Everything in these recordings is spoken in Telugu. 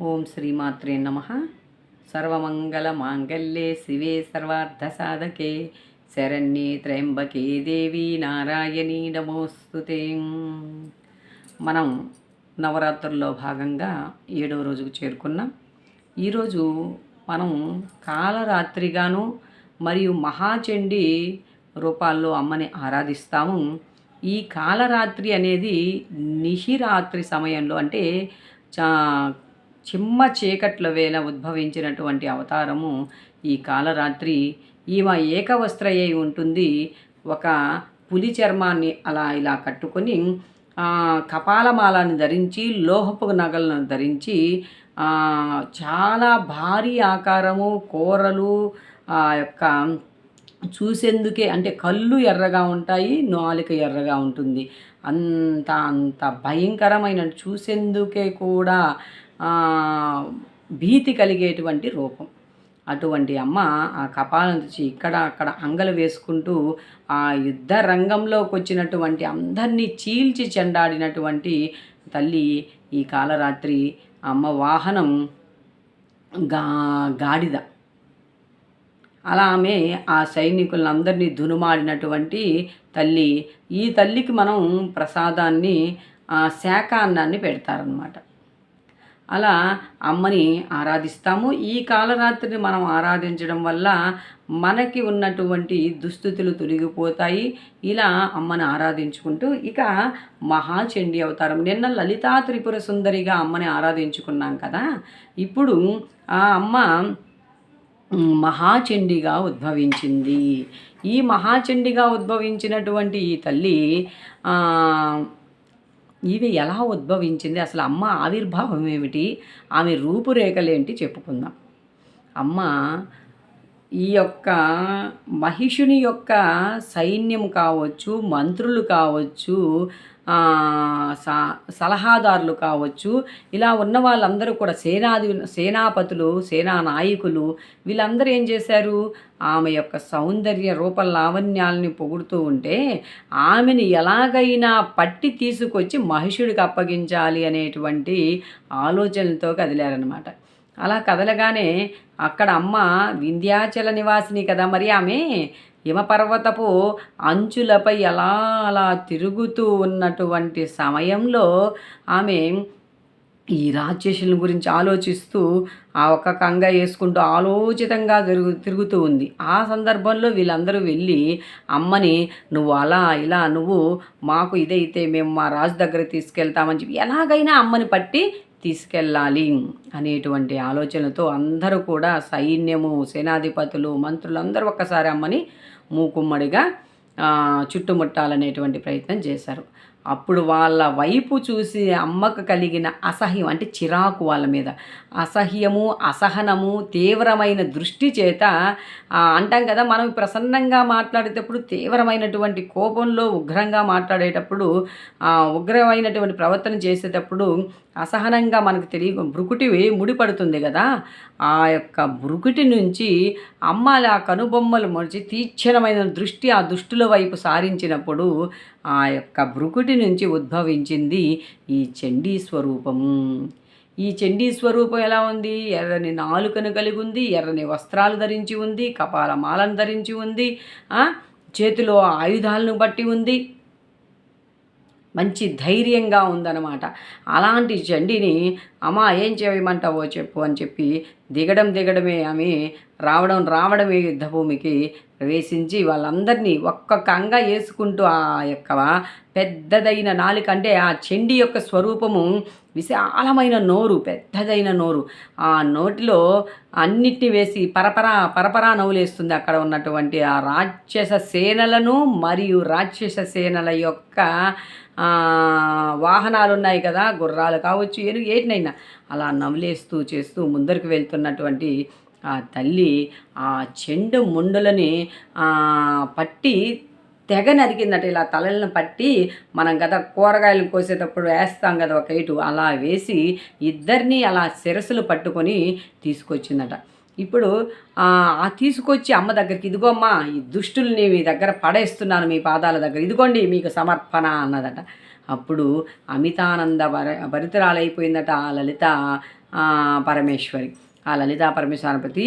ఓం శ్రీమాత్రే నమ. సర్వమంగళ మాంగళ్యే శివే సర్వార్థసాధకే. శరణ్యే త్రయంబకే దేవి నారాయణీ నమోస్తుతే. మనం నవరాత్రుల్లో భాగంగా ఏడవ రోజుకు చేరుకున్నాం. ఈరోజు మనం కాలరాత్రిగాను మరియు మహాచండి రూపాల్లో అమ్మని ఆరాధిస్తాము. ఈ కాలరాత్రి అనేది నిషిరాత్రి సమయంలో అంటే చా చిమ్మ చీకట్ల వేళ ఉద్భవించినటువంటి అవతారము ఈ కాలరాత్రి. ఈమె ఏకవస్త్రయ్యి ఉంటుంది. ఒక పులి చర్మాన్ని అలా ఇలా కట్టుకొని కపాలమాలను ధరించి లోహపు నగలను ధరించి చాలా భారీ ఆకారము కూరలు ఆ యొక్క చూసేందుకే అంటే కళ్ళు ఎర్రగా ఉంటాయి నాలుక ఎర్రగా ఉంటుంది. అంత అంత భయంకరమైన చూసేందుకే కూడా భీతి కలిగేటువంటి రూపం. అటువంటి అమ్మ ఆ కపాలం తెచ్చి ఇక్కడ అక్కడ అంగలు వేసుకుంటూ ఆ యుద్ధ రంగంలోకి వచ్చినటువంటి అందరినీ చీల్చి చెండాడినటువంటి తల్లి ఈ కాలరాత్రి అమ్మ వాహనం గా గాడిద. అలా ఆమె ఆ సైనికులందరినీ దునుమాడినటువంటి తల్లి. ఈ తల్లికి మనం ప్రసాదాన్ని శాఖాన్నాన్ని పెడతారనమాట అలా అమ్మని ఆరాధిస్తాము. ఈ కాలరాత్రిని మనం ఆరాధించడం వల్ల మనకి ఉన్నటువంటి దుస్థితులు తొలగిపోతాయి. ఇలా అమ్మని ఆరాధించుకుంటూ ఇక మహాచండి అవతారం. నిన్న లలితా త్రిపుర సుందరిగా అమ్మని ఆరాధించుకున్నాం కదా. ఇప్పుడు ఆ అమ్మ మహాచండిగా ఉద్భవించింది. ఈ మహాచండిగా ఉద్భవించినటువంటి ఈ తల్లి ఇవి ఎలా ఉద్భవించింది? అసలు అమ్మ ఆవిర్భావం ఏమిటి? ఆమె రూపురేఖలేంటి చెప్పుకుందాం. అమ్మ ఈ యొక్క మహిషుని యొక్క సైన్యం కావచ్చు మంత్రులు కావచ్చు సలహాదారులు కావచ్చు ఇలా ఉన్న వాళ్ళందరూ కూడా సేనాది సేనాపతులు సేనా నాయకులు వీళ్ళందరూ ఏం చేశారు? ఆమె యొక్క సౌందర్య రూప లావణ్యాలని పొగుడుతూ ఉంటే ఆమెను ఎలాగైనా పట్టి తీసుకొచ్చి మహిషుడికి అప్పగించాలి అనేటువంటి ఆలోచనలతో కదిలారనమాట అలా కదలగానే అక్కడ అమ్మ వింధ్యాచల నివాసిని కదా మరి ఆమె? హిమపర్వతపు అంచులపై అలా అలా తిరుగుతూ ఉన్నటువంటి సమయంలో ఆమె ఈ రాక్షసుల గురించి ఆలోచిస్తూ ఆ ఒక్క కంగ వేసుకుంటూ ఆలోచితంగా తిరుగు తిరుగుతూ ఉంది. ఆ సందర్భంలో వీళ్ళందరూ వెళ్ళి అమ్మని నువ్వు అలా ఇలా నువ్వు మాకు ఇదైతే మేము మా రాజు దగ్గర తీసుకెళ్తామని చెప్పి ఎలాగైనా అమ్మని పట్టి తీసుకెళ్ళాలి అనేటువంటి ఆలోచనతో అందరూ కూడా సైన్యము సేనాధిపతులు మంత్రులు అందరూ ఒక్కసారి అమ్మని మూకుమ్మడిగా చుట్టుముట్టాలనేటువంటి ప్రయత్నం చేశారు. అప్పుడు వాళ్ళ వైపు చూసి అమ్మకు కలిగిన అసహ్యం అంటే చిరాకు వాళ్ళ మీద. అసహ్యము అసహనము తీవ్రమైన దృష్టి చేత అంటాం కదా మనం ప్రసన్నంగా మాట్లాడేటప్పుడు తీవ్రమైనటువంటి కోపంలో ఉగ్రంగా మాట్లాడేటప్పుడు ఉగ్రమైనటువంటి ప్రవర్తన చేసేటప్పుడు అసహనంగా మనకు తెలియ బ్రుకుటి ముడిపడుతుంది కదా. ఆ యొక్క బ్రుకుటి నుంచి అమ్మాలి ఆ కనుబొమ్మలు మడిచి తీక్షణమైన దృష్టి ఆ దుష్టుల వైపు సారించినప్పుడు ఆ యొక్క బ్రుకుటి నుంచి ఉద్భవించింది ఈ చండీ స్వరూపము. ఈ చండీ స్వరూపం ఎలా ఉంది? ఎర్రని నాలుకను కలిగి ఉంది ఎర్రని వస్త్రాలు ధరించి ఉంది కపాల మాలను ధరించి ఉంది చేతిలో ఆయుధాలను బట్టి ఉంది. మంచి ధైర్యంగా ఉందన్నమాట. అలాంటి జండిని అమ్మా ఏం చేయమంటావో చెప్పు అని చెప్పి దిగడం దిగడమే ఆమె రావడం రావడమే యుద్ధభూమికి ప్రవేశించి వాళ్ళందరినీ ఒక్కొక్కంగా వేసుకుంటూ ఆ యొక్క పెద్దదైన నాలుక అంటే ఆ చెండి యొక్క స్వరూపము విశాలమైన నోరు పెద్దదైన నోరు. ఆ నోటిలో అన్నిటిని వేసి పరపరా పరపరా నవ్వులేస్తుంది అక్కడ ఉన్నటువంటి ఆ రాక్షస సేనలను మరియు రాక్షస సేనల యొక్క వాహనాలు ఉన్నాయి కదా గుర్రాలు కావచ్చు ఏను ఏటినైనా. అలా నవ్వులేస్తూ చేస్తూ ముందరికి వెళ్తున్నటువంటి ఆ తల్లి ఆ చెండు ముండులని పట్టి తెగ నరికిందట ఇలా తలలను పట్టి మనం కదా కూరగాయలు కోసేటప్పుడు వేస్తాం కదా ఒక ఇటు అలా వేసి ఇద్దరిని అలా శిరస్సులు పట్టుకొని తీసుకొచ్చిందట. ఇప్పుడు ఆ తీసుకొచ్చి అమ్మ దగ్గరికి ఇదిగో అమ్మా ఈ దుష్టుల్ని మీ దగ్గర పడేస్తున్నాను మీ పాదాల దగ్గర. ఇదిగోండి మీకు సమర్పణ అన్నదట. అప్పుడు అమితానంద భర భరితరాలైపోయిందట ఆ లలిత పరమేశ్వరి. ఆ లలితా పరమేశ్వరపతి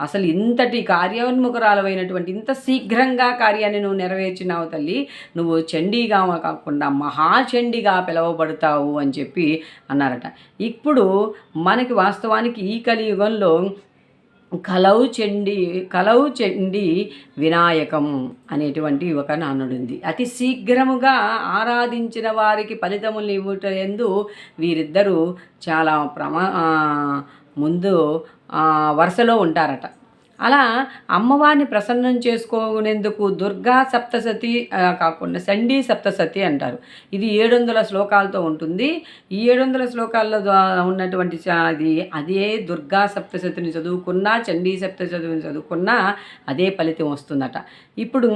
అసలు ఇంతటి కార్యోన్ముఖరాలమైనటువంటి ఇంత శీఘ్రంగా కార్యాన్ని నువ్వు నెరవేర్చినావు తల్లి. నువ్వు చండీగా కాకుండా మహాచండిగా పిలువబడతావు అని చెప్పి అన్నారట. ఇప్పుడు మనకి వాస్తవానికి ఈ కలియుగంలో కలవు చెండి కలవు చెండి వినాయకం అనేటువంటి ఒక నానుడింది అతి శీఘ్రముగా ఆరాధించిన వారికి ఫలితములు ఇవ్వటందు వీరిద్దరూ చాలా ప్రమా ముందు వరుసలో ఉంటారట. అలా అమ్మవారిని ప్రసన్నం చేసుకోనేందుకు దుర్గా సప్తసతి కాకుండా సండీ సప్తసతి అంటారు. ఇది ఏడు వందల శ్లోకాలతో ఉంటుంది. ఈ ఏడు వందల శ్లోకాల్లో ఉన్నటువంటి అది అదే దుర్గా సప్తసతిని చదువుకున్నా చండీ సప్తసతిని చదువుకున్నా అదే ఫలితం వస్తుందట. ఇప్పుడు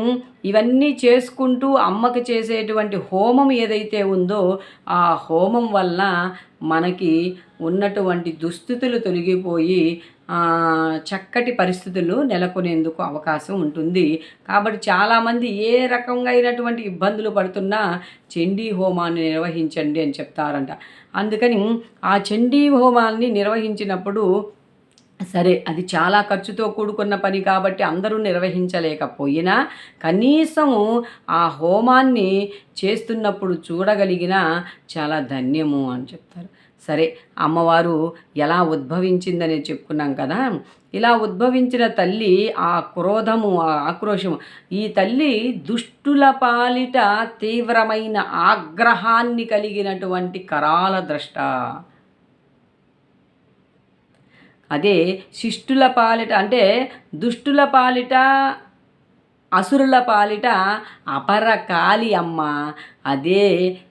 ఇవన్నీ చేసుకుంటూ అమ్మకి చేసేటువంటి హోమం ఏదైతే ఉందో ఆ హోమం వల్ల మనకి ఉన్నటువంటి దుస్థితులు తొలగిపోయి చక్కటి పరిస్థితులు నెలకొనేందుకు అవకాశం ఉంటుంది. కాబట్టి చాలామంది ఏ రకంగా అయినటువంటి ఇబ్బందులు పడుతున్నా చండీ హోమాన్ని నిర్వహించండి అని చెప్తారంట. అందుకని ఆ చండీ హోమాన్ని నిర్వహించినప్పుడు సరే అది చాలా ఖర్చుతో కూడుకున్న పని కాబట్టి అందరూ నిర్వహించలేకపోయినా కనీసము ఆ హోమాన్ని చేస్తున్నప్పుడు చూడగలిగిన చాలా ధన్యము అని చెప్తారు. సరే అమ్మవారు ఎలా ఉద్భవించిందని చెప్పుకున్నాం కదా. ఇలా ఉద్భవించిన తల్లి ఆ క్రోధము ఆ ఆక్రోశము ఈ తల్లి దుష్టుల పాలిట తీవ్రమైన ఆగ్రహాన్ని కలిగినటువంటి కరాల ద్రష్ట. అదే శిష్టుల పాలిట అంటే దుష్టుల పాలిట అసురుల పాలిట అపరకాలి అమ్మ అదే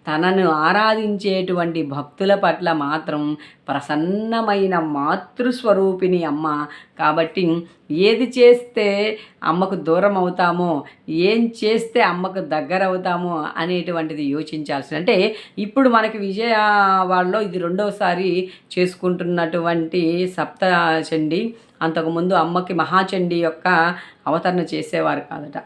తనను ఆరాధించేటువంటి భక్తుల పట్ల మాత్రం ప్రసన్నమైన మాతృస్వరూపిణి అమ్మ. కాబట్టి ఏది చేస్తే అమ్మకు దూరం అవుతామో ఏం చేస్తే అమ్మకు దగ్గర అవుతామో అనేటువంటిది యోచించాల్సి అంటే ఇప్పుడు మనకి విజయవాడలో ఇది రెండవసారి చేసుకుంటున్నటువంటి సప్త చండి. అంతకుముందు అమ్మకి మహాచండి యొక్క అవతరణ చేసేవారు కాదట.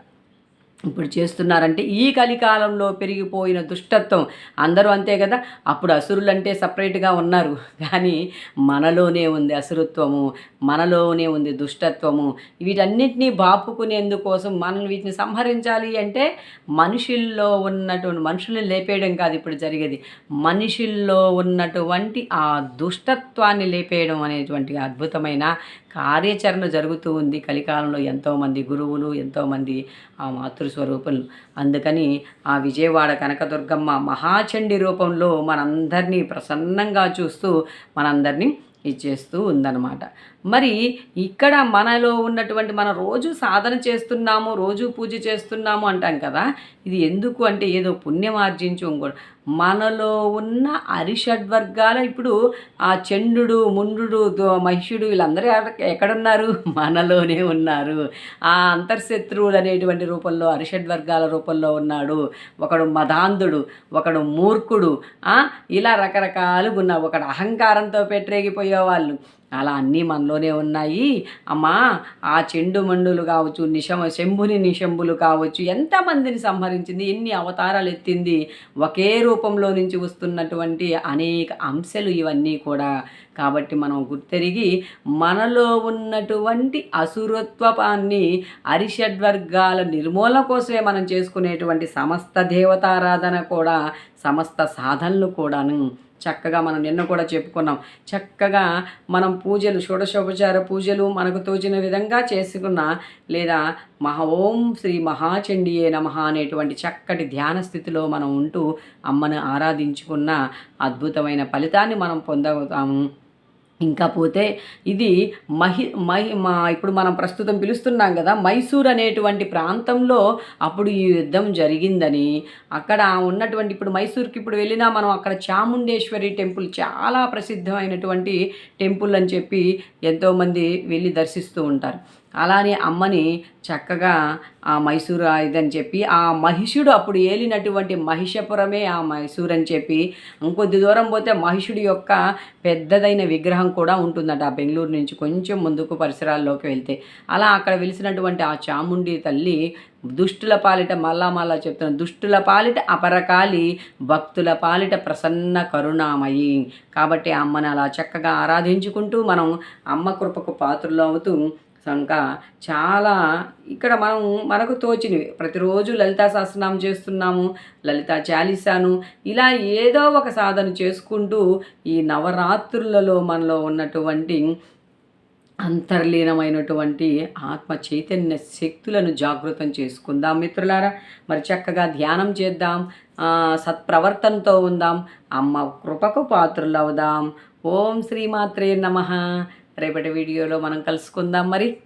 ఇప్పుడు చేస్తున్నారంటే ఈ కలికాలంలో పెరిగిపోయిన దుష్టత్వం. అందరూ అంతే కదా? అప్పుడు అసురులు అంటే సపరేట్గా ఉన్నారు. కానీ మనలోనే ఉంది అసురుత్వము మనలోనే ఉంది దుష్టత్వము. వీటన్నిటినీ బాపుకునేందుకోసం మనం వీటిని సంహరించాలి అంటే మనుషుల్లో ఉన్నటువంటి మనుషుల్ని లేపేయడం కాదు ఇప్పుడు జరిగేది. మనుషుల్లో ఉన్నటువంటి ఆ దుష్టత్వాన్ని లేపేయడం అనేటువంటి అద్భుతమైన కార్యాచరణ జరుగుతూ ఉంది. కలికాలంలో ఎంతోమంది గురువులు ఎంతోమంది ఆ మాతృస్వరూపులు. అందుకని ఆ విజయవాడ కనకదుర్గమ్మ మహాచండి రూపంలో మనందరినీ ప్రసన్నంగా చూస్తూ మనందరినీ ఇచ్చేస్తూ ఉందన్నమాట. మరి ఇక్కడ మనలో ఉన్నటువంటి మన రోజు సాధన చేస్తున్నాము రోజు పూజ చేస్తున్నాము అంటాం కదా ఇది ఎందుకు అంటే ఏదో పుణ్యం ఆర్జించి ఇంకోటి మనలో ఉన్న అరిషడ్వర్గాల ఇప్పుడు ఆ చండు ముండు మహిషుడు వీళ్ళందరూ ఎక్కడున్నారు? మనలోనే ఉన్నారు. ఆ అంతర్శత్రువులు అనేటువంటి రూపంలో అరిషడ్వర్గాల రూపంలో ఉన్నాడు. ఒకడు మదాంధుడు ఒకడు మూర్ఖుడు ఇలా రకరకాలుగా ఉన్నారు ఒకడు అహంకారంతో పెట్టరేగిపోయి వాళ్ళు. అలా అన్నీ మనలోనే ఉన్నాయి. అమ్మా ఆ చెండు మండులు కావచ్చు నిశమ శంభుని నిశంభులు కావచ్చు ఎంతమందిని సంహరించింది ఎన్ని అవతారాలు ఎత్తింది ఒకే రూపంలో నుంచి వస్తున్నటువంటి అనేక అంశాలు ఇవన్నీ కూడా కాబట్టి మనం గుర్తెరిగి మనలో ఉన్నటువంటి అసురత్వపాన్ని అరిషడ్వర్గాల నిర్మూలన కోసమే మనం చేసుకునేటువంటి సమస్త దేవతారాధన కూడా సమస్త సాధనలు కూడాను చక్కగా మనం నిన్న కూడా చెప్పుకున్నాం. చక్కగా మనం పూజలు షోడశోపచార పూజలు మనకు తోచిన విధంగా చేసుకున్న లేదా మహా ఓం శ్రీ మహాచండియే నమ అనేటువంటి చక్కటి ధ్యాన స్థితిలో మనం ఉంటూ అమ్మను ఆరాధించుకున్న అద్భుతమైన ఫలితాన్ని మనం పొందవుతాము ఇంకా పోతే ఇది మహి మహి మా ఇప్పుడు మనం ప్రస్తుతం పిలుస్తున్నాం కదా మైసూర్ అనేటువంటి ప్రాంతంలో అప్పుడు ఈ యుద్ధం జరిగిందని. అక్కడ ఉన్నటువంటి ఇప్పుడు మైసూర్కి ఇప్పుడు వెళ్ళినా మనం అక్కడ చాముండేశ్వరి టెంపుల్ చాలా ప్రసిద్ధమైనటువంటి టెంపుల్ అని చెప్పి ఎంతోమంది వెళ్ళి దర్శిస్తూ ఉంటారు. అలానే అమ్మని చక్కగా ఆ మైసూరు ఇదని చెప్పి ఆ మహిషుడు అప్పుడు ఏలినటువంటి మహిషపురమే ఆ మైసూర్ అని చెప్పి ఇంకొద్ది దూరం పోతే మహిషుడి యొక్క పెద్దదైన విగ్రహం కూడా ఉంటుందట ఆ బెంగళూరు నుంచి కొంచెం ముందుకు పరిసరాల్లోకి వెళ్తే. అలా అక్కడ వెలిసినటువంటి ఆ చాముండి తల్లి దుష్టుల పాలిట మళ్ళా మళ్ళా చెప్తున్నాను దుష్టుల పాలిట అపరకాలి భక్తుల పాలిట ప్రసన్న కరుణామయి. కాబట్టి అమ్మని అలా చక్కగా ఆరాధించుకుంటూ మనం అమ్మ కృపకు పాత్రలు అవుతూ కనుక చాలా ఇక్కడ మనం మనకు తోచినవి. ప్రతిరోజు లలితా సహస్రనామం చేస్తున్నాము లలితా చాలీసాను ఇలా ఏదో ఒక సాధన చేసుకుంటూ ఈ నవరాత్రులలో మనలో ఉన్నటువంటి అంతర్లీనమైనటువంటి ఆత్మ చైతన్య శక్తులను జాగృతం చేసుకుందాం మిత్రులారా. మరి చక్కగా ధ్యానం చేద్దాం సత్ప్రవర్తనతో ఉందాం అమ్మ కృపకు పాత్రులవుదాం. ఓం శ్రీమాత్రే నమ. రేపటి వీడియోలో మనం కలుసుకుందాం మరి.